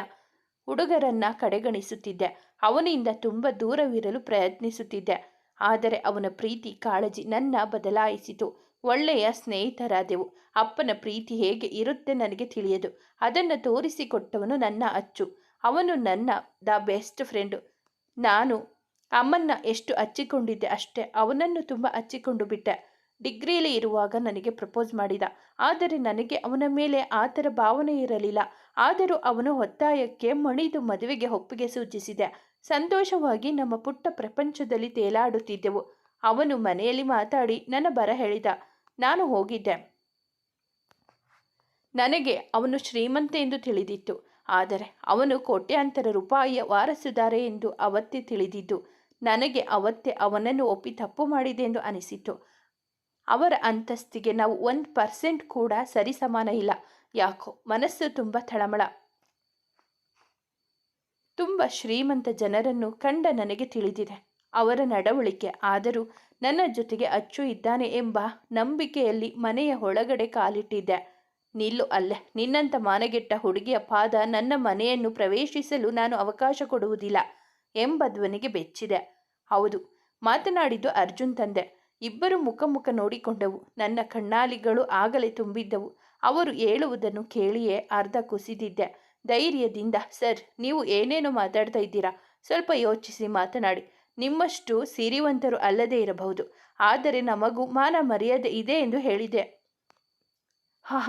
ಹುಡುಗರನ್ನ ಕಡೆಗಣಿಸುತ್ತಿದ್ದೆ. ಅವನಿಂದ ತುಂಬ ದೂರವಿರಲು ಪ್ರಯತ್ನಿಸುತ್ತಿದ್ದೆ. ಆದರೆ ಅವನ ಪ್ರೀತಿ ಕಾಳಜಿ ನನ್ನ ಬದಲಾಯಿಸಿತು. ಒಳ್ಳೆಯ ಸ್ನೇಹಿತರಾದೆವು. ಅಪ್ಪನ ಪ್ರೀತಿ ಹೇಗೆ ಇರುತ್ತೆ ನನಗೆ ತಿಳಿಯದು. ಅದನ್ನು ತೋರಿಸಿಕೊಟ್ಟವನು ನನ್ನ ಅಚ್ಚು. ಅವನು ನನ್ನ ದ ಬೆಸ್ಟ್ ಫ್ರೆಂಡು. ನಾನು ಅಮ್ಮನ್ನ ಎಷ್ಟು ಹಚ್ಚಿಕೊಂಡಿದ್ದೆ ಅಷ್ಟೇ. ಅವನನ್ನು ತುಂಬ ಹಚ್ಚಿಕೊಂಡು ಬಿಟ್ಟೆ. ಡಿಗ್ರಿಯಲ್ಲಿ ಇರುವಾಗ ನನಗೆ ಪ್ರಪೋಸ್ ಮಾಡಿದ. ಆದರೆ ನನಗೆ ಅವನ ಮೇಲೆ ಆ ಥರ ಭಾವನೆ ಇರಲಿಲ್ಲ. ಆದರೂ ಅವನು ಒತ್ತಾಯಕ್ಕೆ ಮಣಿದು ಮದುವೆಗೆ ಒಪ್ಪಿಗೆ ಸೂಚಿಸಿದೆ. ಸಂತೋಷವಾಗಿ ನಮ್ಮ ಪುಟ್ಟ ಪ್ರಪಂಚದಲ್ಲಿ ತೇಲಾಡುತ್ತಿದ್ದೆವು. ಅವನು ಮನೆಯಲ್ಲಿ ಮಾತಾಡಿ ನನ್ನ ಬರ ಹೇಳಿದ. ನಾನು ಹೋಗಿದ್ದೆ. ನನಗೆ ಅವನು ಶ್ರೀಮಂತ ಎಂದು ತಿಳಿದಿತ್ತು. ಆದರೆ ಅವನು ಕೋಟ್ಯಾಂತರ ರೂಪಾಯಿಯ ವಾರಸುದಾರೆ ಎಂದು ಅವತ್ತೇ ತಿಳಿದಿದ್ದು, ನನಗೆ ಅವತ್ತೇ ಅವನನ್ನು ಒಪ್ಪಿ ತಪ್ಪು ಮಾಡಿದೆ ಎಂದು ಅನಿಸಿತು ಅವರ ಅಂತಸ್ತಿಗೆ ನಾವು ಒಂದು ಪರ್ಸೆಂಟ್ ಕೂಡ ಸರಿಸಮಾನ ಇಲ್ಲ. ಯಾಕೋ, ಮನಸ್ಸು ತುಂಬ ತಳಮಳ ತುಂಬ ಶ್ರೀಮಂತ ಜನರನ್ನು ಕಂಡ ನನಗೆ ತಿಳಿದಿದೆ. ಅವರ ನಡವಳಿಕೆ ಆದರೂ ನನ್ನ ಜೊತೆಗೆ ಅಚ್ಚು ಇದ್ದಾನೆ ಎಂಬ ನಂಬಿಕೆಯಲ್ಲಿ ಮನೆಯ ಒಳಗಡೆ ಕಾಲಿಟ್ಟಿದ್ದೆ. ನಿಲ್ಲು ಅಲ್ಲೇ ನಿನ್ನಂಥ ಮಾನಗೆಟ್ಟ ಹುಡುಗಿಯ ಪಾದ ನನ್ನ ಮನೆಯನ್ನು ಪ್ರವೇಶಿಸಲು ನಾನು ಅವಕಾಶ ಕೊಡುವುದಿಲ್ಲ ಎಂಬ ಧ್ವನಿಗೆ ಬೆಚ್ಚಿದೆ. ಹೌದು, ಮಾತನಾಡಿದ್ದು ಅರ್ಜುನ್ ತಂದೆ. ಇಬ್ಬರು ಮುಖ ಮುಖ ನೋಡಿಕೊಂಡವು. ನನ್ನ ಕಣ್ಣಾಲಿಗಳು ಆಗಲೇ ತುಂಬಿದ್ದವು. ಅವರು ಹೇಳುವುದನ್ನು ಕೇಳಿಯೇ ಅರ್ಧ ಕುಸಿದಿದ್ದೆ. ಧೈರ್ಯದಿಂದ, ಸರ್, ನೀವು ಏನೇನು ಮಾತಾಡ್ತಾ ಇದ್ದೀರಾ? ಸ್ವಲ್ಪ ಯೋಚಿಸಿ, ಮಾತನಾಡಿ. ನಿಮ್ಮಷ್ಟು ಸಿರಿವಂತರು ಅಲ್ಲದೇ ಇರಬಹುದು. ಆದರೆ ನಮಗೂ ಮಾನ ಮರ್ಯಾದೆ ಇದೆ ಎಂದು ಹೇಳಿದೆ. ಹಾ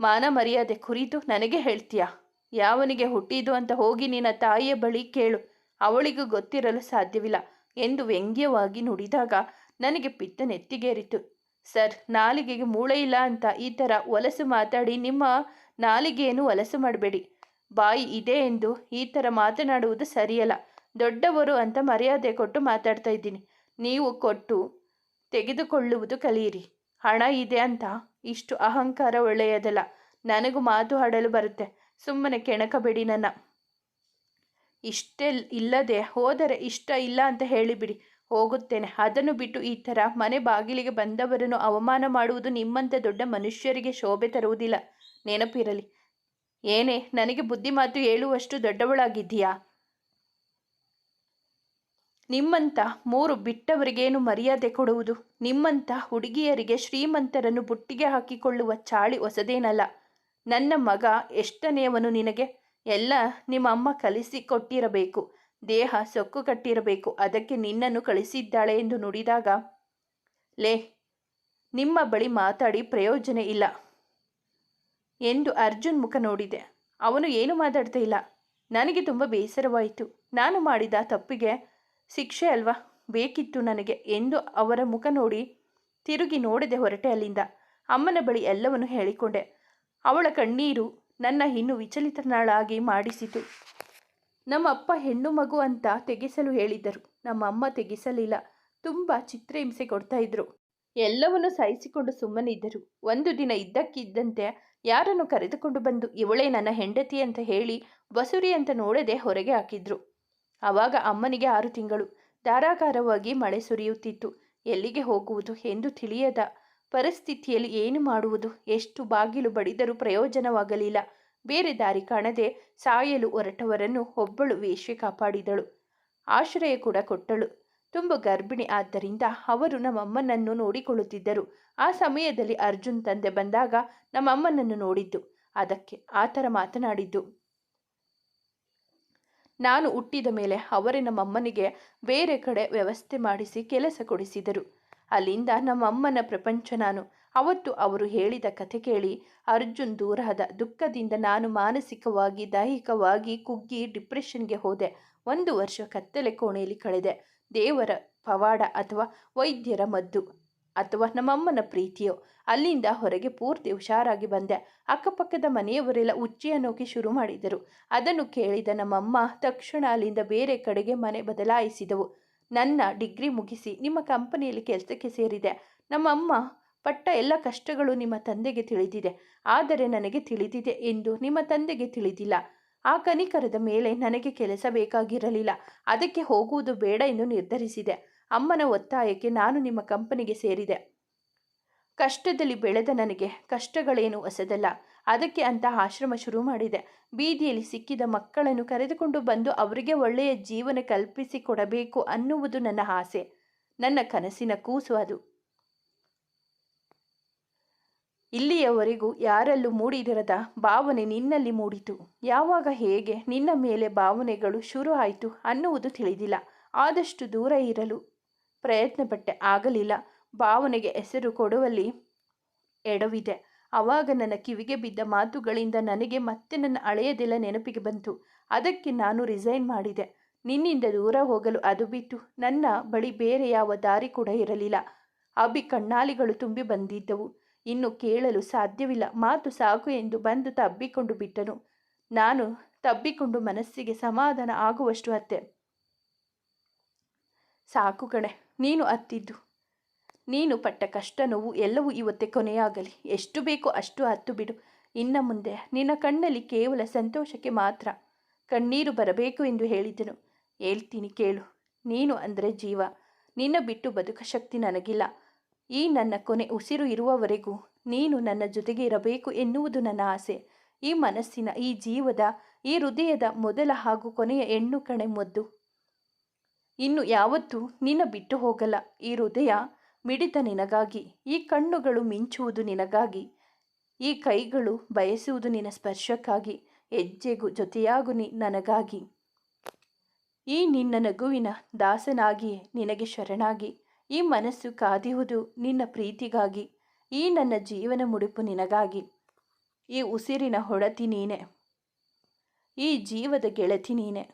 ಮಾನ ಮರ್ಯಾದೆ ಕುರಿತು ನನಗೆ ಹೇಳ್ತೀಯಾ? ಯಾವನಿಗೆ ಹುಟ್ಟಿದ್ದು ಅಂತ ಹೋಗಿ ನಿನ್ನ ತಾಯಿಯ ಬಳಿ ಕೇಳು. ಅವಳಿಗೂ ಗೊತ್ತಿರಲು ಸಾಧ್ಯವಿಲ್ಲ ಎಂದು ವ್ಯಂಗ್ಯವಾಗಿ ನುಡಿದಾಗ ನನಗೆ ಪಿತ್ತ ನೆತ್ತಿಗೇರಿತು. ಸರ್, ನಾಲಿಗೆಗೆ ಮೂಳೆ ಇಲ್ಲ ಅಂತ ಈ ಥರ ಒಲಸು ಮಾತಾಡಿ ನಿಮ್ಮ ನಾಲಿಗೆಯನ್ನು ಒಲಸು ಮಾಡಬೇಡಿ. ಬಾಯಿ ಇದೆ ಎಂದು ಈ ಥರ ಮಾತನಾಡುವುದು ಸರಿಯಲ್ಲ. ದೊಡ್ಡವರು ಅಂತ ಮರ್ಯಾದೆ ಕೊಟ್ಟು ಮಾತಾಡ್ತಾ ಇದ್ದೀನಿ. ನೀವು ಕೊಟ್ಟು ತೆಗೆದುಕೊಳ್ಳುವುದು ಕಲಿಯಿರಿ. ಹಣ ಇದೆ ಅಂತ ಇಷ್ಟು ಅಹಂಕಾರ ಒಳ್ಳೆಯದಲ್ಲ. ನನಗೂ ಮಾತು ಆಡಲು ಬರುತ್ತೆ. ಸುಮ್ಮನೆ ಕೆಣಕಬೇಡಿ ನನ್ನ. ಇಷ್ಟೇ ಇಲ್ಲದೆ ಹೋದರೆ ಇಷ್ಟ ಇಲ್ಲ ಅಂತ ಹೇಳಿಬಿಡಿ. ಹೋಗುತ್ತೇನೆ. ಅದನ್ನು ಬಿಟ್ಟು ಈ ಥರ ಮನೆ ಬಾಗಿಲಿಗೆ ಬಂದವರನ್ನು ಅವಮಾನ ಮಾಡುವುದು ನಿಮ್ಮಂತೆ ದೊಡ್ಡ ಮನುಷ್ಯರಿಗೆ ಶೋಭೆ ತರುವುದಿಲ್ಲ. ನೆನಪಿರಲಿ. ಏನೇ, ನನಗೆ ಬುದ್ಧಿ ಮಾತು ಹೇಳುವಷ್ಟು ದೊಡ್ಡವಳಾಗಿದ್ದೀಯಾ? ನಿಮ್ಮಂತ ಮೂರು ಬಿಟ್ಟವರಿಗೇನು ಮರ್ಯಾದೆ ಕೊಡುವುದು? ನಿಮ್ಮಂಥ ಹುಡುಗಿಯರಿಗೆ ಶ್ರೀಮಂತರನ್ನು ಬುಟ್ಟಿಗೆ ಹಾಕಿಕೊಳ್ಳುವ ಚಾಳಿ ಹೊಸದೇನಲ್ಲ? ನನ್ನ ಮಗ ಎಷ್ಟನೆಯವನು ನಿನಗೆ? ಎಲ್ಲ ನಿಮ್ಮ ಅಮ್ಮ ಕಲಿಸಿ ಕೊಟ್ಟಿರಬೇಕು ದೇಹ ಸೊಕ್ಕು ಕಟ್ಟಿರಬೇಕು. ಅದಕ್ಕೆ ನಿನ್ನನ್ನು ಕಳಿಸಿದ್ದಾಳೆ ಎಂದು ನುಡಿದಾಗ, ಲೇ, ನಿಮ್ಮ ಬಳಿ ಮಾತಾಡಿ ಪ್ರಯೋಜನ ಇಲ್ಲ. ಎಂದು ಅರ್ಜುನ್ ಮುಖ ನೋಡಿದೆ. ಅವನು ಏನು ಮಾತಾಡ್ತಾ ಇಲ್ಲ. ನನಗೆ ತುಂಬ ಬೇಸರವಾಯಿತು. ನಾನು ಮಾಡಿದ ತಪ್ಪಿಗೆ ಶಿಕ್ಷೆ ಅಲ್ವಾ? ಬೇಕಿತ್ತು ನನಗೆ ಎಂದು ಅವರ ಮುಖ ನೋಡಿ ತಿರುಗಿ ನೋಡದೆ ಹೊರಟೆ ಅಲ್ಲಿಂದ. ಅಮ್ಮನ ಬಳಿ ಎಲ್ಲವನ್ನು ಹೇಳಿಕೊಂಡೆ. ಅವಳ ಕಣ್ಣೀರು ನನ್ನ ಇನ್ನು ವಿಚಲಿತನಾಳಾಗಿ ಮಾಡಿಸಿತು. ನಮ್ಮ ಅಪ್ಪ ಹೆಣ್ಣು ಮಗು ಅಂತ ತೆಗೆಸಲು ಹೇಳಿದ್ದರು. ನಮ್ಮ ಅಮ್ಮ ತೆಗೆಸಲಿಲ್ಲ. ತುಂಬ ಚಿತ್ರಹಿಂಸೆ ಕೊಡ್ತಾ ಇದ್ರು. ಎಲ್ಲವನ್ನು ಸಹಿಸಿಕೊಂಡು ಸುಮ್ಮನಿದ್ದರು. ಒಂದು ದಿನ ಇದ್ದಕ್ಕಿದ್ದಂತೆ ಯಾರನ್ನು ಕರೆದುಕೊಂಡು ಬಂದು ಇವಳೇ ನನ್ನ ಹೆಂಡತಿ ಅಂತ ಹೇಳಿ ವಸೂರಿ ಅಂತ ನೋಡದೆ ಹೊರಗೆ ಹಾಕಿದ್ರು. ಆವಾಗ ಅಮ್ಮನಿಗೆ ಆರು ತಿಂಗಳು. ಧಾರಾಕಾರವಾಗಿ ಮಳೆ ಸುರಿಯುತ್ತಿತ್ತು. ಎಲ್ಲಿಗೆ ಹೋಗುವುದು ಎಂದು ತಿಳಿಯದ ಪರಿಸ್ಥಿತಿಯಲ್ಲಿ ಏನು ಮಾಡುವುದು, ಎಷ್ಟು ಬಾಗಿಲು ಬಡಿದರೂ ಪ್ರಯೋಜನವಾಗಲಿಲ್ಲ. ಬೇರೆ ದಾರಿ ಕಾಣದೆ ಸಾಯಲು ಹೊರಟವರನ್ನು ಒಬ್ಬಳು ವೇಶ್ಯೆ ಕಾಪಾಡಿದಳು. ಆಶ್ರಯ ಕೂಡ ಕೊಟ್ಟಳು. ತುಂಬ ಗರ್ಭಿಣಿ ಆದ್ದರಿಂದ ಅವರು ನಮ್ಮಮ್ಮನನ್ನು ನೋಡಿಕೊಳ್ಳುತ್ತಿದ್ದರು. ಆ ಸಮಯದಲ್ಲಿ ಅರ್ಜುನ್ ತಂದೆ ಬಂದಾಗ ನಮ್ಮಮ್ಮನನ್ನು ನೋಡಿದ್ದು. ಅದಕ್ಕೆ ಆ ಥರ ಮಾತನಾಡಿದ್ದು. ನಾನು ಹುಟ್ಟಿದ ಮೇಲೆ ಅವರೇ ನಮ್ಮಮ್ಮನಿಗೆ ಬೇರೆ ಕಡೆ ವ್ಯವಸ್ಥೆ ಮಾಡಿಸಿ ಕೆಲಸ ಕೊಡಿಸಿದರು. ಅಲ್ಲಿಂದ ನಮ್ಮಮ್ಮನ ಪ್ರಪಂಚ ನಾನು. ಅವತ್ತು ಅವರು ಹೇಳಿದ ಕಥೆ ಕೇಳಿ ಅರ್ಜುನ್ ದೂರಾದ ದುಃಖದಿಂದ ನಾನು ಮಾನಸಿಕವಾಗಿ, ದೈಹಿಕವಾಗಿ ಕುಗ್ಗಿ ಡಿಪ್ರೆಷನ್ಗೆ ಹೋದೆ. ಒಂದು ವರ್ಷ ಕತ್ತಲೆ ಕೋಣೆಯಲ್ಲಿ ಕಳೆದೆ. ದೇವರ ಪವಾಡ ಅಥವಾ ವೈದ್ಯರ ಮದ್ದು ಅಥವಾ ನಮ್ಮಮ್ಮನ ಪ್ರೀತಿಯೋ. ಅಲ್ಲಿಂದ ಹೊರಗೆ ಪೂರ್ತಿ ಹುಷಾರಾಗಿ ಬಂದೆ. ಅಕ್ಕಪಕ್ಕದ ಮನೆಯವರೆಲ್ಲ ಉಚ್ಚಿ ನೋಕಿ ಶುರು ಮಾಡಿದರು. ಅದನ್ನು ಕೇಳಿದ ನಮ್ಮಮ್ಮ ತಕ್ಷಣ ಅಲ್ಲಿಂದ ಬೇರೆ ಕಡೆಗೆ ಮನೆ ಬದಲಾಯಿಸಿದವು. ನನ್ನ ಡಿಗ್ರಿ ಮುಗಿಸಿ ನಿಮ್ಮ ಕಂಪನಿಯಲ್ಲಿ ಕೆಲಸಕ್ಕೆ ಸೇರಿದೆ. ನಮ್ಮಮ್ಮ ಪಟ್ಟ ಎಲ್ಲ ಕಷ್ಟಗಳು ನಿಮ್ಮ ತಂದೆಗೆ ತಿಳಿದಿದೆ. ಆದರೆ ನನಗೆ ತಿಳಿದಿದೆ ಎಂದು ನಿಮ್ಮ ತಂದೆಗೆ ತಿಳಿದಿಲ್ಲ. ಆ ಕನಿಕರದ ಮೇಲೆ ನನಗೆ ಕೆಲಸ ಬೇಕಾಗಿರಲಿಲ್ಲ. ಅದಕ್ಕೆ ಹೋಗುವುದು ಬೇಡ ಎಂದು ನಿರ್ಧರಿಸಿದೆ. ಅಮ್ಮನ ಒತ್ತಾಯಕ್ಕೆ ನಾನು ನಿಮ್ಮ ಕಂಪನಿಗೆ ಸೇರಿದೆ. ಕಷ್ಟದಲ್ಲಿ ಬೆಳೆದ ನನಗೆ ಕಷ್ಟಗಳೇನು ಹೊಸದಲ್ಲ. ಅದಕ್ಕೆ ಅಂತ ಆಶ್ರಮ ಶುರು ಮಾಡಿದೆ. ಬೀದಿಯಲ್ಲಿ ಸಿಕ್ಕಿದ ಮಕ್ಕಳನ್ನು ಕರೆದುಕೊಂಡು ಬಂದು ಅವರಿಗೆ ಒಳ್ಳೆಯ ಜೀವನ ಕಲ್ಪಿಸಿಕೊಡಬೇಕು ಅನ್ನುವುದು ನನ್ನ ಆಸೆ. ನನ್ನ ಕನಸಿನ ಕೂಸು ಅದು. ಇಲ್ಲಿಯವರೆಗೂ ಯಾರಲ್ಲೂ ಮೂಡಿದಿರದ ಭಾವನೆ ನಿನ್ನಲ್ಲಿ ಮೂಡಿತು. ಯಾವಾಗ ಹೇಗೆ ನಿನ್ನ ಮೇಲೆ ಭಾವನೆಗಳು ಶುರು ಆಯಿತು ಅನ್ನುವುದು ತಿಳಿದಿಲ್ಲ. ಆದಷ್ಟು ದೂರ ಇರಲು ಪ್ರಯತ್ನಪಟ್ಟೆ ಆಗಲಿಲ್ಲ. ಭಾವನೆಗೆ ಹೆಸರು ಕೊಡುವಲ್ಲಿ ಎಡವಿದೆ. ಆವಾಗ ನನ್ನ ಕಿವಿಗೆ ಬಿದ್ದ ಮಾತುಗಳಿಂದ ನನಗೆ ಮತ್ತೆ ನನ್ನ ಅಳೆಯದೆಲ್ಲ ನೆನಪಿಗೆ ಬಂತು. ಅದಕ್ಕೆ ನಾನು ರಿಸೈನ್ ಮಾಡಿದೆ. ನಿನ್ನಿಂದ ದೂರ ಹೋಗಲು ಅದು ಬಿಟ್ಟು ನನ್ನ ಬಳಿ ಬೇರೆ ಯಾವ ದಾರಿ ಕೂಡ ಇರಲಿಲ್ಲ. ಅಭಿ ಕಣ್ಣಾಲಿಗಳು ತುಂಬಿ ಬಂದಿದ್ದವು. ಇನ್ನು ಕೇಳಲು ಸಾಧ್ಯವಿಲ್ಲ. ಮಾತು ಸಾಕು ಎಂದು ಬಂದು ತಬ್ಬಿಕೊಂಡು ಬಿಟ್ಟನು. ನಾನು ತಬ್ಬಿಕೊಂಡು ಮನಸ್ಸಿಗೆ ಸಮಾಧಾನ ಆಗುವಷ್ಟು ಅತ್ತೆ. ಸಾಕು ಕಣೆ, ನೀನು ಅತ್ತಿದ್ದು. ನೀನು ಪಟ್ಟ ಕಷ್ಟ ನೋವು ಎಲ್ಲವೂ ಇವತ್ತೆ ಕೊನೆಯಾಗಲಿ. ಎಷ್ಟು ಬೇಕೋ ಅಷ್ಟು ಹತ್ತು ಬಿಡು. ಇನ್ನ ಮುಂದೆ ನಿನ್ನ ಕಣ್ಣಲ್ಲಿ ಕೇವಲ ಸಂತೋಷಕ್ಕೆ ಮಾತ್ರ ಕಣ್ಣೀರು ಬರಬೇಕು ಎಂದು ಹೇಳಿದನು. ಹೇಳ್ತೀನಿ ಕೇಳು, ನೀನು ಅಂದರೆ ಜೀವ. ನಿನ್ನ ಬಿಟ್ಟು ಬದುಕ ಶಕ್ತಿ ನನಗಿಲ್ಲ. ಈ ನನ್ನ ಕೊನೆ ಉಸಿರು ಇರುವವರೆಗೂ ನೀನು ನನ್ನ ಜೊತೆಗೆ ಇರಬೇಕು ಎನ್ನುವುದು ನನ್ನ ಆಸೆ. ಈ ಮನಸ್ಸಿನ ಈ ಜೀವದ, ಈ ಹೃದಯದ ಮೊದಲ ಹಾಗೂ ಕೊನೆಯ ಹೆಣ್ಣು ಕಣೆ ಮೊದ್ದು. ಇನ್ನು ಯಾವತ್ತೂ ನಿನ್ನ ಬಿಟ್ಟು ಹೋಗಲ್ಲ. ಈ ಹೃದಯ ಮಿಡಿತ ನಿನಗಾಗಿ, ಈ ಕಣ್ಣುಗಳು ಮಿಂಚುವುದು ನಿನಗಾಗಿ, ಈ ಕೈಗಳು ಬಯಸುವುದು ನಿನ್ನ ಸ್ಪರ್ಶಕ್ಕಾಗಿ, ಹೆಜ್ಜೆಗೂ ಜೊತೆಯಾಗು ನಿ, ನನಗಾಗಿ. ಈ ನಿನ್ನ ನಗುವಿನ ದಾಸನಾಗಿಯೇ ನಿನಗೆ ಶರಣಾಗಿ ಈ ಮನಸ್ಸು ಕಾದಿಹುದು ನಿನ್ನ ಪ್ರೀತಿಗಾಗಿ, ಈ ನನ್ನ ಜೀವನ ಮುಡುಪು ನಿನಗಾಗಿ. ಈ ಉಸಿರಿನ ಹೊಡತಿ ನೀನೆ. ಈ ಜೀವದ ಗೆಳತಿ ನೀನೆ.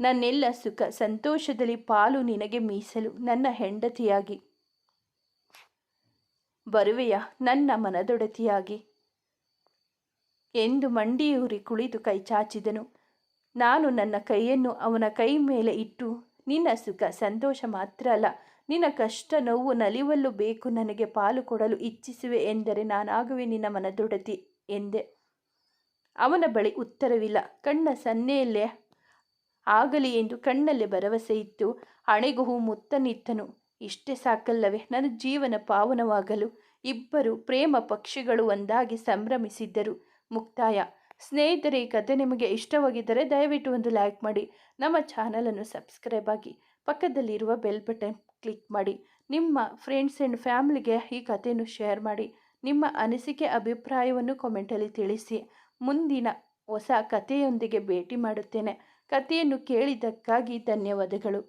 ನನ್ನೆಲ್ಲ ಸುಖ ಸಂತೋಷದಲ್ಲಿ ಪಾಲು ನಿನಗೆ ಮೀಸಲು ನನ್ನ ಹೆಂಡತಿಯಾಗಿ. ಬರುವೆಯ ನನ್ನ ಮನದೊಡತಿಯಾಗಿ. ಎಂದು ಮಂಡಿಯೂರಿ ಕುಳಿತು ಕೈ ಚಾಚಿದನು. ನಾನು ನನ್ನ ಕೈಯನ್ನು ಅವನ ಕೈ ಮೇಲೆ ಇಟ್ಟು ನಿನ್ನ ಸುಖ, ಸಂತೋಷ ಮಾತ್ರ ಅಲ್ಲ, ನಿನ್ನ ಕಷ್ಟ ನೋವು, ನಲಿವಲ್ಲೂ ಬೇಕು, ನನಗೆ ಪಾಲು ಕೊಡಲು ಇಚ್ಛಿಸುವೆ ಎಂದರೆ ನಾನಾಗುವೆ ನಿನ್ನ ಮನದೊಡತಿ ಎಂದೆ. ಅವನ ಬಳಿ ಉತ್ತರವಿಲ್ಲ. ಕಣ್ಣ ಸನ್ನೆಯಲ್ಲೇ ಆಗಲಿ ಎಂದು ಕಣ್ಣಲ್ಲಿ ಭರವಸೆ ಇತ್ತು. ಹಣೆಗೂ ಮುತ್ತನಿತ್ತನು. ಇಷ್ಟೇ ಸಾಕಲ್ಲವೇ, ನನ್ನ ಜೀವನ ಪಾವನವಾಗಲು ಇಬ್ಬರು ಪ್ರೇಮ ಪಕ್ಷಿಗಳು ಒಂದಾಗಿ ಸಂಭ್ರಮಿಸಿದ್ದರು. ಮುಕ್ತಾಯ. ಸ್ನೇಹಿತರೆ, ಈ ಕತೆ ನಿಮಗೆ ಇಷ್ಟವಾಗಿದ್ದರೆ ದಯವಿಟ್ಟು ಒಂದು ಲೈಕ್ ಮಾಡಿ. ನಮ್ಮ ಚಾನಲನ್ನು ಸಬ್ಸ್ಕ್ರೈಬ್ ಆಗಿ ಪಕ್ಕದಲ್ಲಿರುವ ಬೆಲ್ ಬಟನ್ ಕ್ಲಿಕ್ ಮಾಡಿ. ನಿಮ್ಮ ಫ್ರೆಂಡ್ಸ್ ಆ್ಯಂಡ್ ಫ್ಯಾಮಿಲಿಗೆ ಈ ಕಥೆಯನ್ನು ಶೇರ್ ಮಾಡಿ. ನಿಮ್ಮ ಅನಿಸಿಕೆ, ಅಭಿಪ್ರಾಯವನ್ನು ಕಾಮೆಂಟಲ್ಲಿ ತಿಳಿಸಿ. ಮುಂದಿನ ಹೊಸ ಕಥೆಯೊಂದಿಗೆ ಭೇಟಿ ಮಾಡುತ್ತೇನೆ. ಕಥೆಯನ್ನು ಕೇಳಿದ್ದಕ್ಕಾಗಿ ಧನ್ಯವಾದಗಳು.